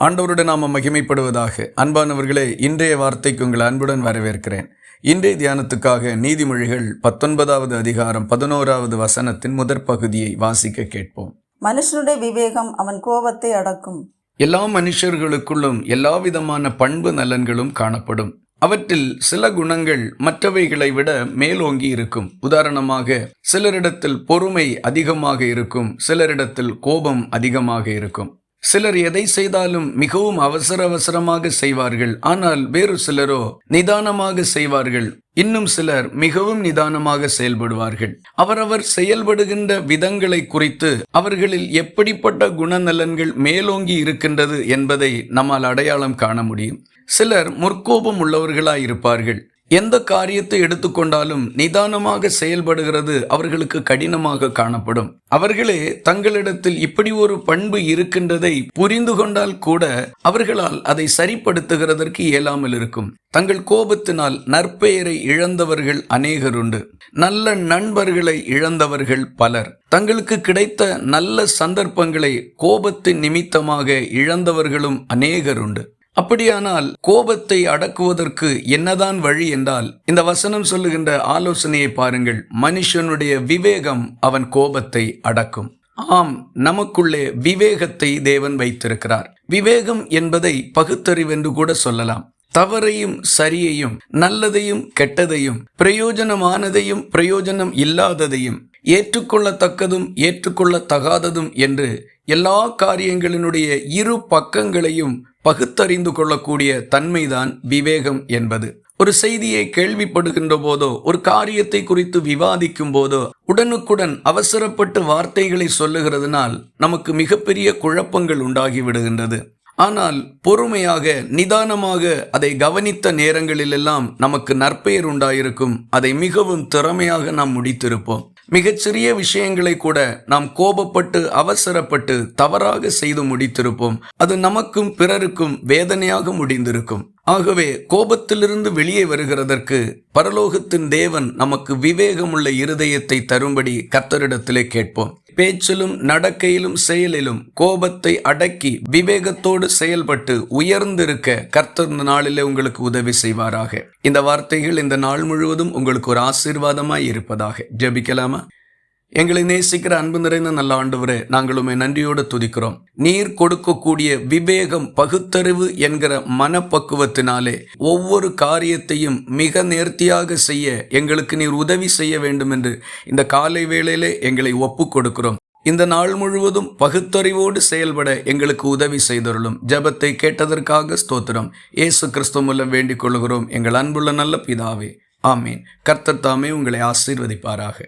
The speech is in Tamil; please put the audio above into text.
ஆண்டவருடைய நாம மகிமைப்படுவதாக. அன்பானவர்களே இன்றைய வார்த்தைக்கு உங்கள் அன்புடன் வரவேற்கிறேன். இன்றைய தியானத்துக்காக நீதிமொழிகள் பத்தொன்பதாவது அதிகாரம் பதினோராவது வசனத்தின் முதற் பகுதியை வாசிக்க கேட்போம். மனுஷனுடைய விவேகம் அவன் கோபத்தை அடக்கும். எல்லா மனுஷர்களுக்குள்ளும் எல்லா விதமான பண்பு நலன்களும் காணப்படும். அவற்றில் சில குணங்கள் மற்றவைகளை விட மேலோங்கி இருக்கும். உதாரணமாக சிலரிடத்தில் பொறுமை அதிகமாக இருக்கும் சிலரிடத்தில் கோபம் அதிகமாக இருக்கும். சிலர் எதை செய்தாலும் மிகவும் அவசர அவசரமாக செய்வார்கள். ஆனால் வேறு சிலரோ நிதானமாக செய்வார்கள். இன்னும் சிலர் மிகவும் நிதானமாக செயல்படுவார்கள். அவரவர் செயல்படுகின்ற விதங்களை குறித்து அவர்களில் எப்படிப்பட்ட குணநலன்கள் மேலோங்கி இருக்கின்றது என்பதை நம்மால் அடையாளம் காண முடியும். சிலர் முற்கோபம் உள்ளவர்களாய் இருப்பார்கள் எந்த காரியத்தை எடுத்துக்கொண்டாலும் நிதானமாக செயல்படுகிறது அவர்களுக்கு கடினமாக காணப்படும். அவர்களே தங்களிடத்தில் இப்படி ஒரு பண்பு இருக்கின்றதை புரிந்து கொண்டால் கூட அவர்களால் அதை சரிப்படுத்துகிறதற்கு இயலாமல் இருக்கும். தங்கள் கோபத்தினால் நற்பெயரை இழந்தவர்கள் அநேகருண்டு நல்ல நண்பர்களை இழந்தவர்கள் பலர். தங்களுக்கு கிடைத்த நல்ல சந்தர்ப்பங்களை கோபத்தின் நிமித்தமாக இழந்தவர்களும் அநேகருண்டு அப்படியானால் கோபத்தை அடக்குவதற்கு என்னதான் வழி என்றால் இந்த வசனம் சொல்லுகின்ற ஆலோசனையை பாருங்கள். மனுஷனுடைய விவேகம் அவன் கோபத்தை அடக்கும். ஆம் நமக்குள்ளே விவேகத்தை தேவன் வைத்திருக்கிறார். விவேகம் என்பதை பகுத்தறிவென்று கூட சொல்லலாம். தவறையும் சரியையும் நல்லதையும் கெட்டதையும் பிரயோஜனமானதையும் பிரயோஜனம் இல்லாததையும் ஏற்றுக்கொள்ளத்தக்கதும் ஏற்றுக்கொள்ளத்தகாததும் என்று எல்லா காரியங்களினுடைய இரு பக்கங்களையும் பகுத்தறிந்து கொள்ளக்கூடிய தன்மைதான் விவேகம் என்பது. ஒரு செய்தியை கேள்விப்படுகின்ற போதோ ஒரு காரியத்தை குறித்து விவாதிக்கும் போதோ உடனுக்குடன் அவசரப்பட்டு வார்த்தைகளை சொல்லுகிறதுனால் நமக்கு மிகப்பெரிய குழப்பங்கள் உண்டாகி விடுகின்றது. ஆனால் பொறுமையாக நிதானமாக அதை கவனித்த நேரங்களிலெல்லாம் நமக்கு நற்பெயர் உண்டாயிருக்கும். அதை மிகவும் திறமையாக நாம் முடித்திருப்போம். மிகச்சிறிய விஷயங்களை கூட நாம் கோபப்பட்டு அவசரப்பட்டு தவறாக செய்து முடித்திருப்போம். அது நமக்கும் பிறருக்கும் வேதனையாக முடிந்திருக்கும். ஆகவே கோபத்திலிருந்து வெளியே வருகிறதற்கு பரலோகத்தின் தேவன் நமக்கு விவேகமுள்ள இருதயத்தை தரும்படி கர்த்தரிடத்திலே கேட்போம். பேச்சிலும் நடக்கையிலும் செயலிலும் கோபத்தை அடக்கி விவேகத்தோடு செயல்பட்டு உயர்ந்திருக்க கர்த்தர் இந்த நாளிலே உங்களுக்கு உதவி செய்வாராக. இந்த வார்த்தைகள் இந்த நாள் முழுவதும் உங்களுக்கு ஒரு ஆசீர்வாதமாய் இருப்பதாக. ஜெபிக்கலாமா? எங்களை நேசிக்கிற அன்பு நிறைந்த நல்ல ஆண்டவரே நாங்கள் உண்மை நன்றியோடு துதிக்கிறோம். நீர் கொடுக்கக்கூடிய விவேகம் பகுத்தறிவு என்கிற மனப்பக்குவத்தினாலே ஒவ்வொரு காரியத்தையும் மிக நேர்த்தியாக செய்ய எங்களுக்கு நீர் உதவி செய்ய வேண்டும் என்று இந்த காலை வேளையிலே எங்களை ஒப்பு கொடுக்கிறோம். இந்த நாள் முழுவதும் பகுத்தறிவோடு செயல்பட எங்களுக்கு உதவி செய்தருளும். ஜபத்தை கேட்டதற்காக ஸ்தோத்திரம். இயேசு கிறிஸ்துவ மூலம் வேண்டிக் கொள்கிறோம். எங்கள் அன்புள்ள நல்ல பிதாவே ஆமீன். கர்த்தர் தாமே உங்களை ஆசீர்வதிப்பாராக.